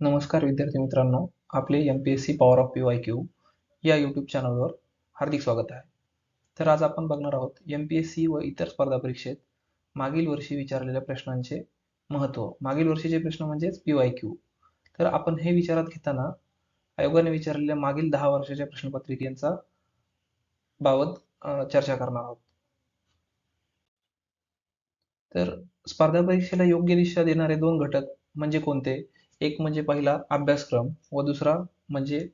नमस्कार विद्यार्थी मित्रांनो आपले M P S C power of P Y Q या यूट्यूब चॅनलवर हार्दिक स्वागत आहे. तर आज आपण बघणार आहोत एम पी एस सी व इतर स्पर्धा परीक्षेत मागील वर्षी विचारलेल्या प्रश्नांचे महत्त्व मागील वर्षीचे प्रश्न म्हणजेच पी वाय क्यू तर आपण हे विचारात घेताना आयोगाने विचारलेल्या मागील दहा वर्षाच्या प्रश्नपत्रिकेचा बाबत चर्चा करणार आहोत. तर स्पर्धा परीक्षेला योग्य दिशा देणारे दोन घटक म्हणजे कोणते? एक म्हणजे पहिला अभ्यासक्रम व दुसरा म्हणजे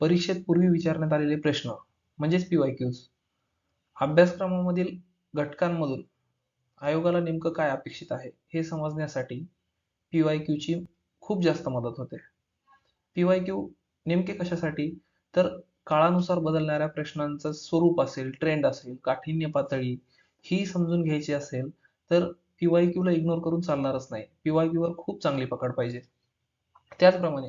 परीक्षेत पूर्वी विचारण्यात आलेले प्रश्न म्हणजेच पीवायक्यूज अभ्यासक्रमामधील घटकांमधून आयोगाला नेमकं काय अपेक्षित आहे हे समजण्यासाठी PYQ ची खूप जास्त मदत होते. पीवायक्यू नेमके कशासाठी? तर काळानुसार बदलणाऱ्या प्रश्नांचं स्वरूप असेल ट्रेंड असेल काठिण्य पातळी ही समजून घ्यायची असेल तर पीवाय क्यूला इग्नोर करून चालणारच नाही. PYQ वर खूप चांगली पकड पाहिजे. त्याचप्रमाणे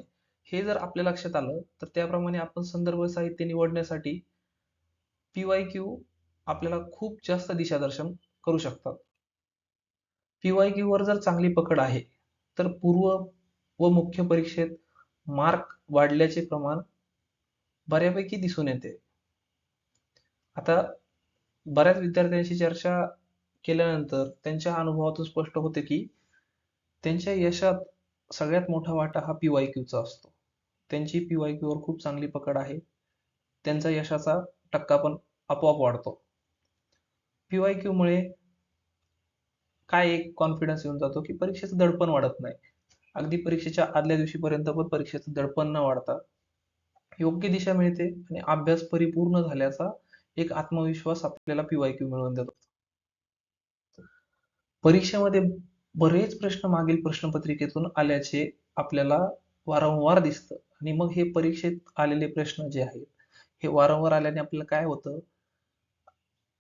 हे जर आपल्या लक्षात आलं तर त्याप्रमाणे आपण संदर्भ साहित्य निवडण्यासाठी PYQ आपल्याला खूप जास्त दिशादर्शन करू शकतात PYQ वर जर चांगली पकड आहे तर पूर्व व मुख्य परीक्षेत मार्क वाढल्याचे प्रमाण बऱ्यापैकी दिसून येते. आता बऱ्याच विद्यार्थ्यांशी चर्चा केल्यानंतर त्यांच्या अनुभवातून स्पष्ट होते की त्यांच्या यशात सगळ्यात मोठा वाटा हा पीवाय चा असतो. त्यांची पीवाय वर खूप चांगली पकड आहे. त्यांचा यशाचा टक्का पण आपोआप वाढतो. पीवाय क्यूमुळे काय एक कॉन्फिडन्स येऊन जातो की परीक्षेचं दडपण वाढत नाही. अगदी परीक्षेच्या आदल्या दिवशीपर्यंत पण परीक्षेचं दडपण न वाढता योग्य दिशा मिळते आणि अभ्यास परिपूर्ण झाल्याचा एक आत्मविश्वास आपल्याला पीवाय क्यू मिळवून देतो. परीक्षेमध्ये बरेच प्रश्न मागील प्रश्नपत्रिकेतून आल्याचे आपल्याला वारंवार दिसतं. आणि मग हे परीक्षेत आलेले प्रश्न जे आहेत हे वारंवार आल्याने आपल्याला काय होतं?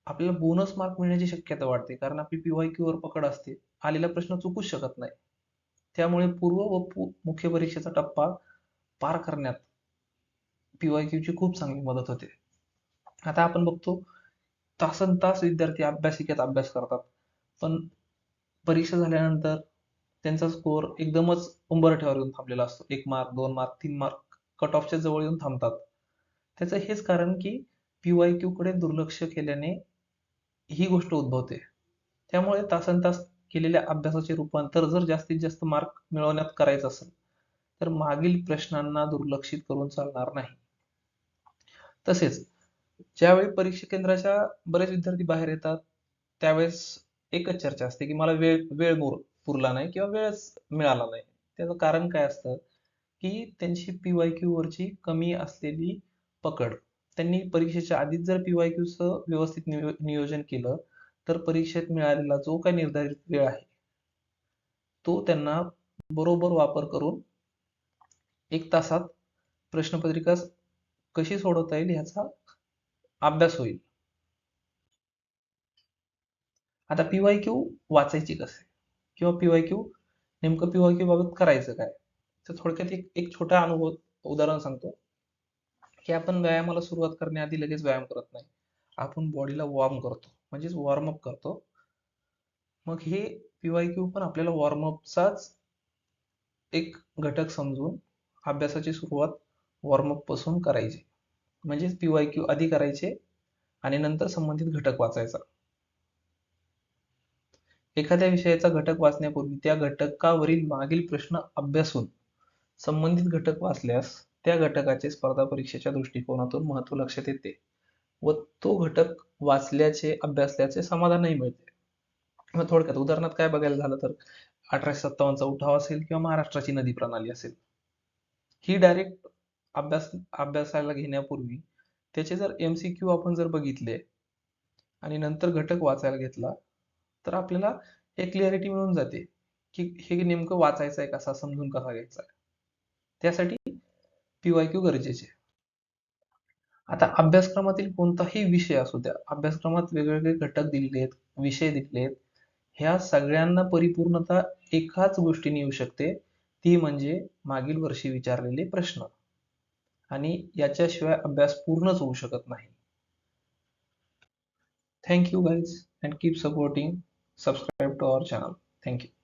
आपल्याला बोनस मार्क मिळण्याची शक्यता वाढते. कारण आपली PYQ वर पकड असते. आलेला प्रश्न चुकूच शकत नाही. त्यामुळे पूर्व व मुख्य परीक्षेचा टप्पा पार करण्यात PYQ ची खूप चांगली मदत होते. आता आपण बघतो तासन तास विद्यार्थी अभ्यासिकेत अभ्यास करतात. पण परीक्षा झाल्यानंतर त्यांचा स्कोअर एकदमच उंबरठ्यावर येऊन थांबलेला असतो. एक मार्क दोन मार्क तीन मार्क कट ऑफच्या जवळ येऊन थांबतात. त्याचं हेच कारण की PYQ कडे दुर्लक्ष केल्याने ही गोष्ट उद्भवते. त्यामुळे तासन तास केलेल्या अभ्यासाचे रूपांतर जर जास्तीत जास्त मार्क मिळवण्यात करायचं असेल तर मागील प्रश्नांना दुर्लक्षित करून चालणार नाही. तसेच ज्यावेळी परीक्षा केंद्राच्या बरेच विद्यार्थी बाहेर येतात त्यावेळेस एकच चर्चा असते की मला वेळ वेळ पुरला नाही किंवा वेळच मिळाला नाही. त्याचं कारण काय असतं की त्यांची PYQ वरची कमी असलेली पकड. त्यांनी परीक्षेच्या आधीच जर पीवाय क्यू च व्यवस्थित नियोजन केलं तर परीक्षेत मिळालेला जो काही निर्धारित वेळ आहे तो त्यांना बरोबर वापर करून एक तासात प्रश्नपत्रिका कशी सोडवता येईल ह्याचा अभ्यास होईल. आता PYQ वाचायची कसे किंवा PYQ नेमकं पी वाय क्यू बाबत करायचं काय? तर थोडक्यात एक एक छोटा अनुभव उदाहरण सांगतो. की आपण व्यायामाला सुरुवात करण्याआधी लगेच व्यायाम करत नाही. आपण बॉडीला वॉर्म करतो. म्हणजेच वॉर्मअप करतो. मग हे पी वाय क्यू पण आपल्याला वॉर्मअपचाच एक घटक समजून अभ्यासाची सुरुवात वॉर्मअपपासून करायची. म्हणजेच पी वाय क्यू आधी करायचे आणि नंतर संबंधित घटक वाचायचा. एखाद्या विषयाचा घटक वाचण्यापूर्वी त्या घटकावरील मागील प्रश्न अभ्यासून संबंधित घटक वाचल्यास त्या घटकाचे स्पर्धा परीक्षेच्या दृष्टिकोनातून महत्त्व लक्षात येते व तो घटक वाचल्याचे अभ्यासल्याचे समाधानही मिळते. मग थोडक्यात उदाहरणार्थ काय बघायला झालं तर अठराशे सत्तावन्नचा उठाव असेल किंवा महाराष्ट्राची नदी प्रणाली असेल. ही डायरेक्ट अभ्यास अभ्यासाला घेण्यापूर्वी त्याचे जर एमसीक्यू आपण जर बघितले आणि नंतर घटक वाचायला घेतला तर आपल्याला एक क्लिअरिटी मिळून जाते की हे नेमकं वाचायचं आहे कसा समजून कसा घ्यायचा आहे? त्यासाठी PYQ गरजेचे आता अभ्यासक्रमातील कोणताही विषय असू द्या अभ्यासक्रमात वेगवेगळे घटक दिलेले आहेत विषय दिलेले आहेत ह्या सगळ्यांना परिपूर्णता एकाच गोष्टीने येऊ शकते ती म्हणजे मागील वर्षी विचारलेले प्रश्न. आणि याच्याशिवाय अभ्यास पूर्णच होऊ शकत नाही. Thank you guys keep supporting subscribe to our channel. Thank you